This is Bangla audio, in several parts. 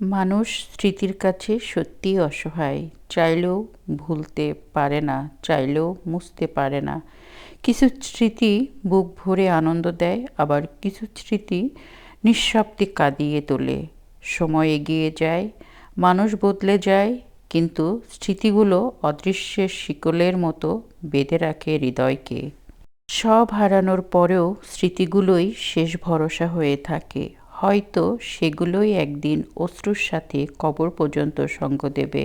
মানুষ স্মৃতির কাছে সত্যিই অসহায়। চাইলেও ভুলতে পারে না, চাইলেও মুছতে পারে না। কিছু স্মৃতি বুক ভরে আনন্দ দেয়, আবার কিছু স্মৃতি নিঃশব্দে কাঁদিয়ে তোলে। সময় এগিয়ে যায়, মানুষ বদলে যায়, কিন্তু স্মৃতিগুলো অদৃশ্যের শিকলের মতো বেঁধে রাখে হৃদয়কে। সব হারানোর পরেও স্মৃতিগুলোই শেষ ভরসা হয়ে থাকে। হয়তো সেগুলোই একদিন অশ্রুর সাথে কবর পর্যন্ত সঙ্গ দেবে।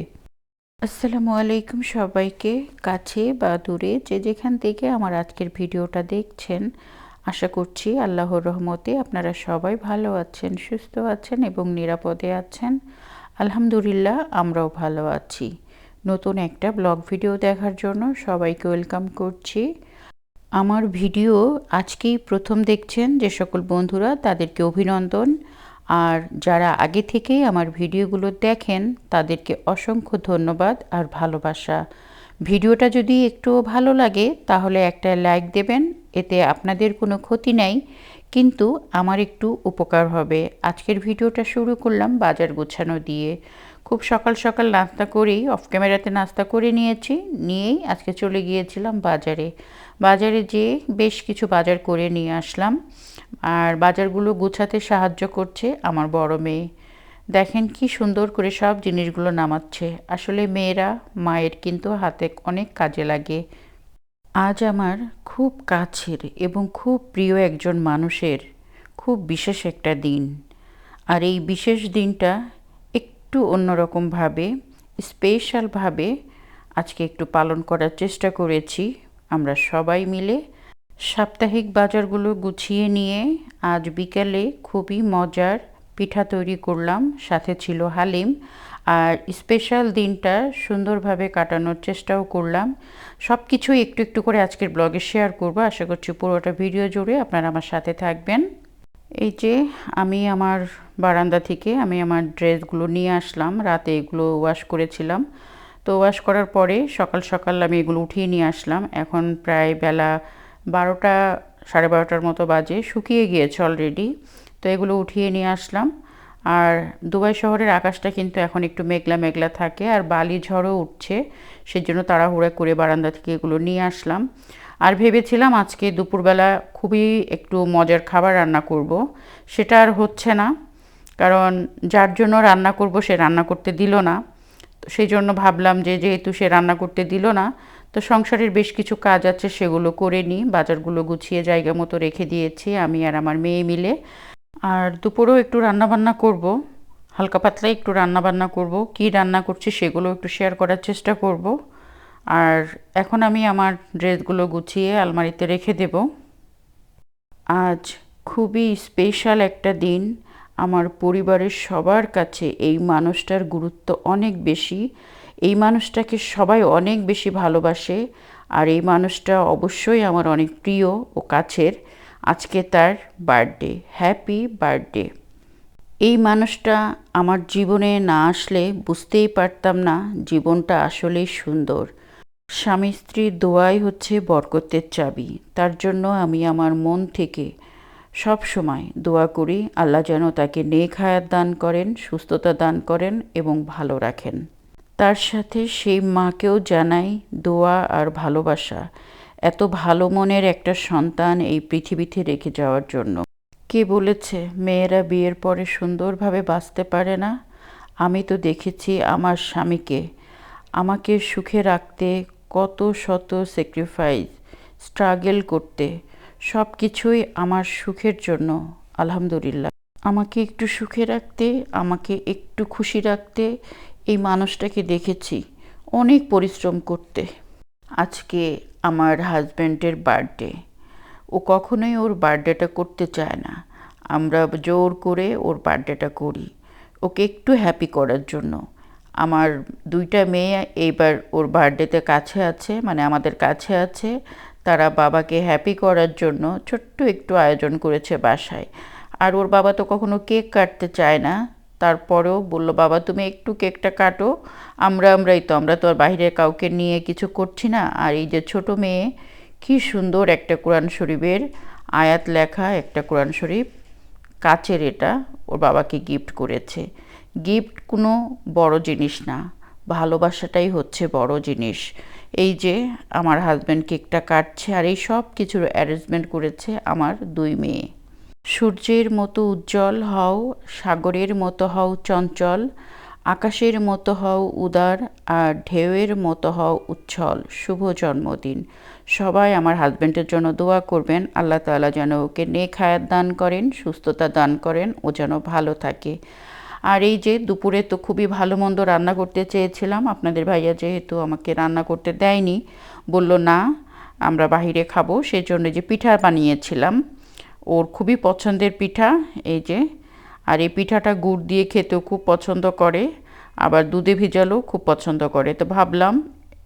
আসসালামু আলাইকুম সবাইকে, কাছে বা দূরে, যে যেখান থেকে আমার আজকের ভিডিওটা দেখছেন, আশা করছি আল্লাহর রহমতে আপনারা সবাই ভালো আছেন, সুস্থ আছেন এবং নিরাপদে আছেন। আলহামদুলিল্লাহ, আমরাও ভালো আছি। নতুন একটা ব্লগ ভিডিও দেখার জন্য সবাইকে ওয়েলকাম করছি। আমার ভিডিও আজকেই প্রথম দেখছেন যে সকল বন্ধুরা, তাদেরকে অভিনন্দন। আর যারা আগে থেকেই আমার ভিডিওগুলো দেখেন, তাদেরকে অসংখ্য ধন্যবাদ আর ভালোবাসা। ভিডিওটা যদি একটু ভালো লাগে, তাহলে একটা লাইক দেবেন, এতে আপনাদের কোনো ক্ষতি নাই, কিন্তু আমার একটু উপকার হবে। আজকের ভিডিওটা শুরু করলাম বাজার গোছানো দিয়ে। খুব সকাল সকাল নাস্তা করেই অফ ক্যামেরাতে নাস্তা করে নিয়েছি, নিয়েই আজকে চলে গিয়েছিলাম বাজারে। বাজারে যেয়ে বেশ কিছু বাজার করে নিয়ে আসলাম। আর বাজারগুলো গুছাতে সাহায্য করছে আমার বড় মেয়ে। দেখেন কি সুন্দর করে সব জিনিসগুলো নামাচ্ছে। আসলে মেয়েরা মায়ের কিন্তু হাতে অনেক কাজে লাগে। আজ আমার খুব কাছের এবং খুব প্রিয় একজন মানুষের খুব বিশেষ একটা দিন। আর এই বিশেষ দিনটা একটু অন্যরকমভাবে স্পেশালভাবে আজকে একটু পালন করার চেষ্টা করেছি। আমরা সবাই মিলে সাপ্তাহিক বাজারগুলো গুছিয়ে নিয়ে আজ বিকেলে খুবই মজার পিঠা তৈরি করলাম, সাথে ছিল হালিম। আর স্পেশাল দিনটা সুন্দরভাবে কাটানোর চেষ্টাও করলাম। সব কিছুই একটু একটু করে আজকের ব্লগে শেয়ার করব। আশা করছি পুরোটা ভিডিও জুড়ে আপনারা আমার সাথে থাকবেন। এই যে আমি আমার বারান্দা থেকে আমি আমার ড্রেসগুলো নিয়ে আসলাম। রাতে এগুলো ওয়াশ করেছিলাম। তো ওয়াশ করার পরে সকাল সকাল আমি এগুলো উঠিয়ে নিয়ে আসলাম। এখন প্রায় বেলা বারোটা, সাড়ে বারোটার মতো বাজে। শুকিয়ে গিয়েছে অলরেডি তো এগুলো উঠিয়ে নিয়ে আসলাম। আর দুবাই শহরের আকাশটা কিন্তু এখন একটু মেঘলা মেঘলা থাকে আর বালি ঝড়ও উঠছে, সেজন্য তাড়াহুড়া করে বারান্দা থেকে এগুলো নিয়ে আসলাম। আর ভেবেছিলাম আজকে দুপুরবেলা খুবই একটু মজার খাবার রান্না করব, সেটা আর হচ্ছে না। কারণ যার জন্য রান্না করব সে রান্না করতে দিল না। সেই জন্য ভাবলাম যে যেহেতু সে রান্না করতে দিল না, তো সংসারের বেশ কিছু কাজ আছে সেগুলো করে নিই। বাজারগুলো গুছিয়ে জায়গা মতো রেখে দিয়েছি আমি আর আমার মেয়ে মিলে। আর দুপুরেও একটু রান্নাবান্না করব, হালকা পাতলা একটু রান্নাবান্না করব, কি রান্না করছি সেগুলো একটু শেয়ার করার চেষ্টা করব। আর এখন আমি আমার ড্রেসগুলো গুছিয়ে আলমারিতে রেখে দেব। আজ খুবই স্পেশাল একটা দিন। আমার পরিবারের সবার কাছে এই মানুষটার গুরুত্ব অনেক বেশি। এই মানুষটাকে সবাই অনেক বেশি ভালোবাসে। আর এই মানুষটা অবশ্যই আমার অনেক প্রিয় ও কাছের। আজকে তার বার্থডে। Happy birthday. এই মানুষটা আমার জীবনে না আসলে বুঝতেই পারতাম না জীবনটা আসলেই সুন্দর। স্বামী স্ত্রীর দোয়াই হচ্ছে বরকতের চাবি। তার জন্য আমি আমার মন থেকে সব সময় দোয়া করি, আল্লাহ যেন তাকে নেক হায়াত দান করেন, সুস্থতা দান করেন এবং ভালো রাখেন। তার সাথে সেই মাকেও জানাই দোয়া আর ভালোবাসা। এত ভালো মনের একটা সন্তান এই পৃথিবীতে রেখে যাওয়ার জন্য। কে বলেছে, মেয়েরা বিয়ের পরে সুন্দরভাবে বাঁচতে পারে না? আমি তো দেখেছি আমার স্বামীকে। আমাকে সুখে রাখতে কত শত স্যাক্রিফাইস স্ট্রাগল করতে। সব কিছুই আমার সুখের জন্য, আলহামদুলিল্লাহ। আমাকে একটু সুখে রাখতে, আমাকে একটু খুশি রাখতে এই মানুষটাকে দেখেছি। অনেক পরিশ্রম করতে। আজকে আমার হাজব্যান্ডের বার্থডে। ও কখনোই ওর বার্থডেটা করতে চায় না। আমরা জোর করে ওর বার্থডেটা করি। ওকে একটু হ্যাপি করার জন্য। আমার দুইটা মেয়ে এইবার ওর বার্থডেতে কাছে আছে মানে আমাদের কাছে আছে। তারা বাবাকে হ্যাপি করার জন্য ছোট্ট একটু আয়োজন করেছে বাসায়। আর ওর বাবা তো কখনো কেক কাটতে চায় না। তারপরেও বলল, বাবা, তুমি একটু কেকটা কাটো। আমরা, আমরাই তো, আমরা তো আর বাইরে কাউকে নিয়ে কিছু করছি না। আর এই যে ছোট মেয়ে, কি সুন্দর একটা কোরআন শরীফের আয়াত লেখা, একটা কোরআন শরীফ। কাচের এটা, ওর বাবাকে গিফট করেছে। গিফট কোনো বড় জিনিস না, ভালোবাসাটাই হচ্ছে বড় জিনিস। এই যে আমার হাজব্যান্ড কেকটা কাটছে, আর এই সব কিছুর অ্যারেঞ্জমেন্ট করেছে আমার দুই মেয়ে। সূর্যের মতো উজ্জ্বল হও, সাগরের মতো হও চঞ্চল, আকাশের মতো হও উদার, আর ঢেউয়ের মতো হও উচ্ছল। শুভ জন্মদিন। সবাই আমার হাজব্যান্ডের জন্য দোয়া করবেন। আল্লাহ তাআলা যেন ওকে নেক হায়াত দান করেন, সুস্থতা দান করেন, ও যেন ভালো থাকে। আর এই যে দুপুরে তো খুবই ভালো মন্দ রান্না করতে চেয়েছিলাম। আপনাদের ভাইয়া যেহেতু আমাকে রান্না করতে দেয়নি, বলল, না, আমরা বাহিরে খাব। সেই জন্য যে পিঠা বানিয়েছিলাম। ওর খুবই পছন্দের পিঠা, এই যে। আর এই পিঠাটা গুড় দিয়ে খেতেও খুব পছন্দ করে, আবার দুধে ভিজালেও খুব পছন্দ করে। তো ভাবলাম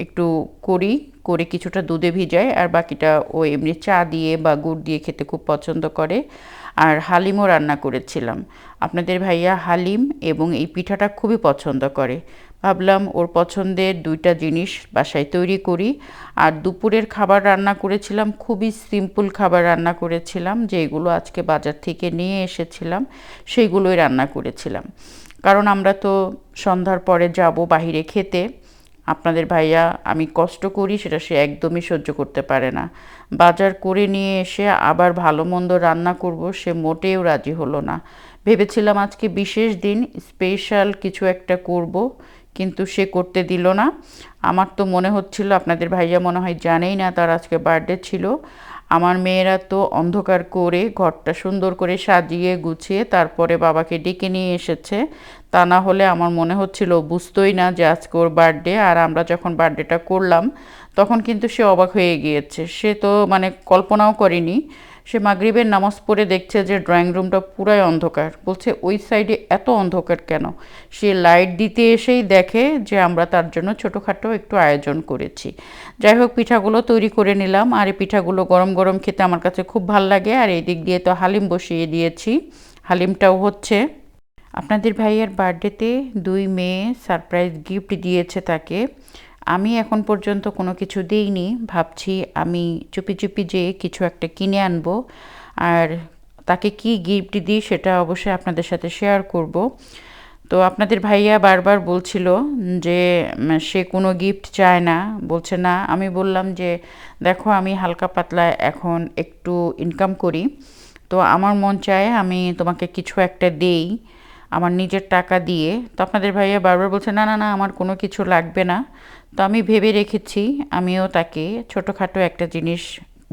একটু করি, করে কিছুটা দুধে ভিজায় আর বাকিটা ও এমনি চা দিয়ে বা গুড় দিয়ে খেতে খুব পছন্দ করে। আর হালিমও রান্না করেছিলাম। আপনাদের ভাইয়া হালিম এবং এই পিঠাটা খুবই পছন্দ করে। ভাবলাম ওর পছন্দের দুইটা জিনিস বাসায় তৈরি করি। আর দুপুরের খাবার রান্না করেছিলাম, খুবই সিম্পল খাবার রান্না করেছিলাম, যেগুলো আজকে বাজার থেকে নিয়ে এসেছিলাম সেইগুলোই রান্না করেছিলাম। কারণ আমরা তো সন্ধ্যার পরে যাব বাহিরে খেতে। আপনাদের ভাইয়া আমি কষ্ট করি, সেটা সে একদমই সহ্য করতে পারে না। বাজার করে নিয়ে এসে আবার ভালো মন্দ রান্না করব, সে মোটেও রাজি হলো না। ভেবেছিলাম আজকে বিশেষ দিন স্পেশাল কিছু একটা করব, কিন্তু সে করতে দিল না। আমার তো মনে হচ্ছিল, আপনাদের ভাইয়া মনে হয় জানেই না তার আজকে বার্থডে ছিল। আমার মেয়েরা তো অন্ধকার করে ঘরটা সুন্দর করে সাজিয়ে গুছিয়ে তারপরে বাবাকে ডেকে নিয়ে এসেছে। তা না হলে আমার মনে হচ্ছিল, বুঝতোই না যে আজকে ওর বার্থডে, আর আমরা যখন বার্থডেটা করলাম, তখন কিন্তু সে অবাক হয়ে গিয়েছে। সে তো মানে কল্পনাও করেনি সে মাগরিবের নামাজ পড়ে দেখছে যে ড্রয়িং রুমটা পুরাই অন্ধকার। বলছে, ওই সাইডে এত অন্ধকার কেন? সে লাইট দিতে এসেই দেখে যে আমরা তার জন্য ছোটোখাটো একটু আয়োজন করেছি। যাই হোক, পিঠাগুলো তৈরি করে নিলাম। আর এই পিঠাগুলো গরম গরম খেতে আমার কাছে খুব ভালো লাগে। আর এই দিক দিয়ে তো হালিম বসিয়ে দিয়েছি। হালিমটাও হচ্ছে। আপনাদের ভাইয়ের বার্থডেতে দুই মেয়ে সারপ্রাইজ গিফট দিয়েছে তাকে। আমি এখন পর্যন্ত কোনো কিছু দিইনি। ভাবছি আমি চুপি চুপি যেয়ে কিছু একটা কিনে আনব আর তাকে কি গিফট দিই সেটা অবশ্যই আপনাদের সাথে শেয়ার করব। তো আপনাদের ভাইয়া বারবার বলছিল যে সে কোনো গিফট চায় না। বলছে, না, আমি বললাম যে, দেখো, আমি হালকা পাতলা এখন একটু ইনকাম করি। তো আমার মন চায় আমি তোমাকে কিছু একটা দেই, আমার নিজের টাকা দিয়ে। তো আপনাদের ভাইয়া বারবার বলছে, না না না, আমার কোনো কিছু লাগবে না। তো আমি ভেবে রেখেছি, আমিও তাকে ছোটোখাটো একটা জিনিস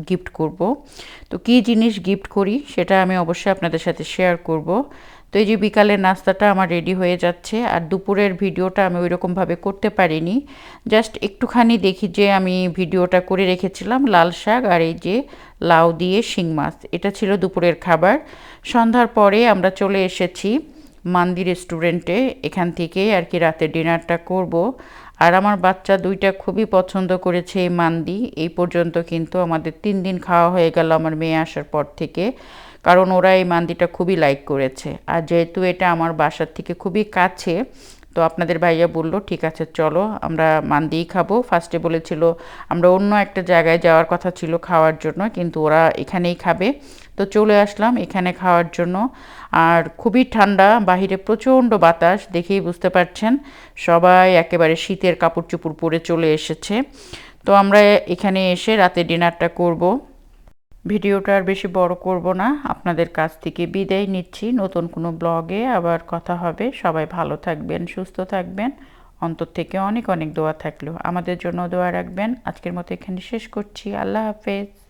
গিফট করব। তো কী জিনিস গিফট করি সেটা আমি অবশ্যই আপনাদের সাথে শেয়ার করব। তো এই যে বিকালের নাস্তাটা আমার রেডি হয়ে যাচ্ছে, আর দুপুরের ভিডিওটা আমি ওই রকমভাবে করতে পারিনি। জাস্ট একটুখানি দেখি যে আমি ভিডিওটা করে রেখেছিলাম লাল শাক আর এই যে লাউ দিয়ে শিং মাছ। এটা ছিল দুপুরের খাবার। সন্ধ্যার পরে আমরা চলে এসেছি মান্দি রেস্টুরেন্টে এখান থেকে আর কি রাতে ডিনারটা করব। আর আমার বাচ্চা দুইটা খুবই পছন্দ করেছে এই মান্দি। এই পর্যন্ত কিন্তু আমাদের তিন দিন খাওয়া হয়ে গেল আমার মেয়ে আসার পর থেকে। কারণ ওরা এই মান্দিটা খুবই লাইক করেছে। আর যেহেতু এটা আমার বাসার থেকে খুবই কাছে তো আপনাদের ভাইয়া বলল, ঠিক আছে, চলো, আমরা মান্দিই খাব। ফার্স্টে বলেছিল, আমরা অন্য একটা জায়গায় যাওয়ার কথা ছিল খাওয়ার জন্য, কিন্তু ওরা এখানেই খাবে। তো চলে আসলাম এখানে খাওয়ার জন্য। আর খুবই ঠান্ডা, বাহিরে প্রচণ্ড বাতাস, দেখেই বুঝতে পারছেন, সবাই একেবারে শীতের কাপড় চুপড় পরে চলে এসেছে। তো আমরা এখানে এসে রাতে ডিনারটা করব। ভিডিওটা আর বেশি বড় করব না। আপনাদের কাছ থেকে বিদায় নিচ্ছি। নতুন কোনো ব্লগে আবার কথা হবে। সবাই ভালো থাকবেন, সুস্থ থাকবেন। অন্তর থেকে অনেক অনেক দোয়া থাকল। আমাদের জন্য দোয়া রাখবেন। আজকের মতো এখানে শেষ করছি। আল্লাহ হাফেজ।